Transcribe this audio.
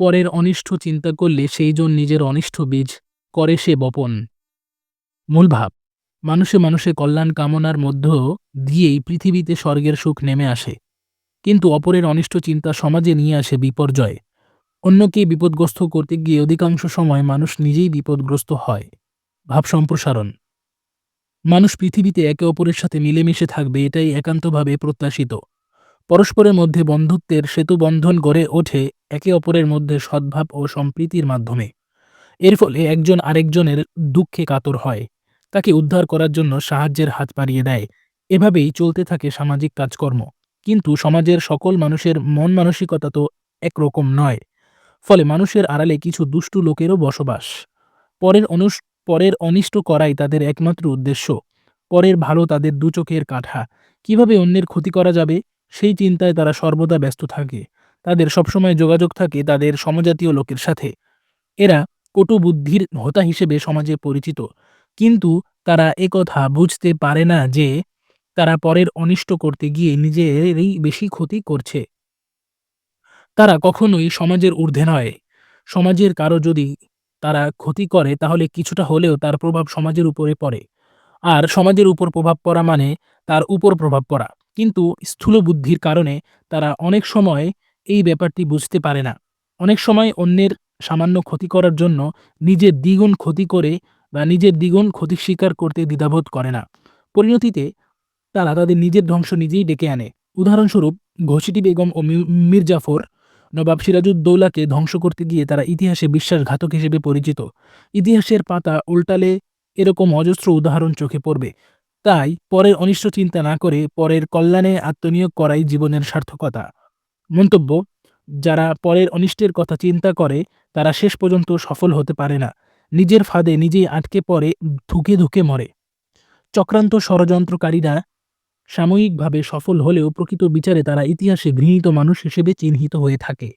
পরের অনিষ্ট চিন্তা করলে সেই জন নিজের অনিষ্ট বীজ করে সে বপন। মূল ভাব, মানুষে মানুষে কল্যাণ কামনার মধ্য দিয়েই পৃথিবীতে স্বর্গের সুখ নেমে আসে। কিন্তু অপরের অনিষ্ট চিন্তা সমাজে নিয়ে আসে বিপর্যয়। অন্যকে বিপদগ্রস্ত করতে গিয়ে অধিকাংশ সময় মানুষ নিজেই বিপদগ্রস্ত হয়। ভাব সম্প্রসারণ, মানুষ পৃথিবীতে একে অপরের সাথে মিলেমিশে থাকবে এটাই একান্তভাবে প্রত্যাশিত। পরস্পরের মধ্যে বন্ধুত্বের সেতু বন্ধন গড়ে ওঠে একে অপরের মধ্যে সদ্ভাব ও সম্প্রীতির মাধ্যমে। এর ফলে একজন আরেকজনের দুঃখে কাতর হয়, তাকে উদ্ধার করার জন্য সাহায্যের হাত বাড়িয়ে দেয়। এভাবেই চলতে থাকে সামাজিক কাজকর্ম। কিন্তু সমাজের সকল মানুষের মন মানসিকতা তো একরকম নয়। ফলে মানুষের আড়ালে কিছু দুষ্টু লোকেরও বসবাস। পরের অনুস পরের অনিষ্ট করাই তাদের একমাত্র উদ্দেশ্য। পরের ভালো তাদের দু চোখের কাঠা। কীভাবে অন্যের ক্ষতি করা যাবে? সেই চিন্তায় তারা সর্বদা ব্যস্ত থাকে। তাদের সবসময় যোগাযোগ থাকে তাদের সমজাতীয় লোকের সাথে। এরা কটু বুদ্ধির হোতা হিসেবে সমাজে পরিচিত। কিন্তু তারা একথা বুঝতে পারে না যে তারা পরের অনিষ্ট করতে গিয়ে নিজেরই বেশি ক্ষতি করছে। তারা কখনোই সমাজের ঊর্ধ্বে নয়। সমাজের কারও যদি তারা ক্ষতি করে তাহলে কিছুটা হলেও তার প্রভাব সমাজের উপরে পড়ে। আর সমাজের উপর প্রভাব পড়া মানে তার উপর প্রভাব পড়া। কিন্তু স্থূল বুদ্ধির কারণে তারা অনেক সময় এই ব্যাপারটি বুঝতে পারে না। অনেক সময় অন্যের সামান্য ক্ষতি করার জন্য নিজের দ্বিগুণ ক্ষতি করে বা নিজের দ্বিগুণ ক্ষতি স্বীকার করতে দ্বিধাবোধ করে না। পরিণতিতে তারা তাদের নিজের ধ্বংস নিজেই ডেকে আনে। উদাহরণস্বরূপ ঘসিটি বেগম ও মি- মীর জাফর নবাব সিরাজউদ্দৌলাকে ধ্বংস করতে গিয়ে তারা ইতিহাসে বিশ্বাসঘাতক হিসেবে পরিচিত। ইতিহাসের পাতা উল্টালে এরকম অজস্র উদাহরণ চোখে পড়বে। তাই পরের অনিষ্ট চিন্তা না করে পরের কল্যাণে আত্মনিয়োগ করাই জীবনের সার্থকতা। মন্তব্য, যারা পরের অনিষ্টের কথা চিন্তা করে, তারা শেষ পর্যন্ত সফল হতে পারে না। নিজের ফাঁদে নিজেই আটকে পড়ে, ধুকে ধুকে মরে। চক্রান্ত ষড়যন্ত্রকারীরা সাময়িকভাবে সফল হলেও প্রকৃত বিচারে তারা ইতিহাসে ঘৃণিত মানুষ হিসেবে চিহ্নিত হয়ে থাকে।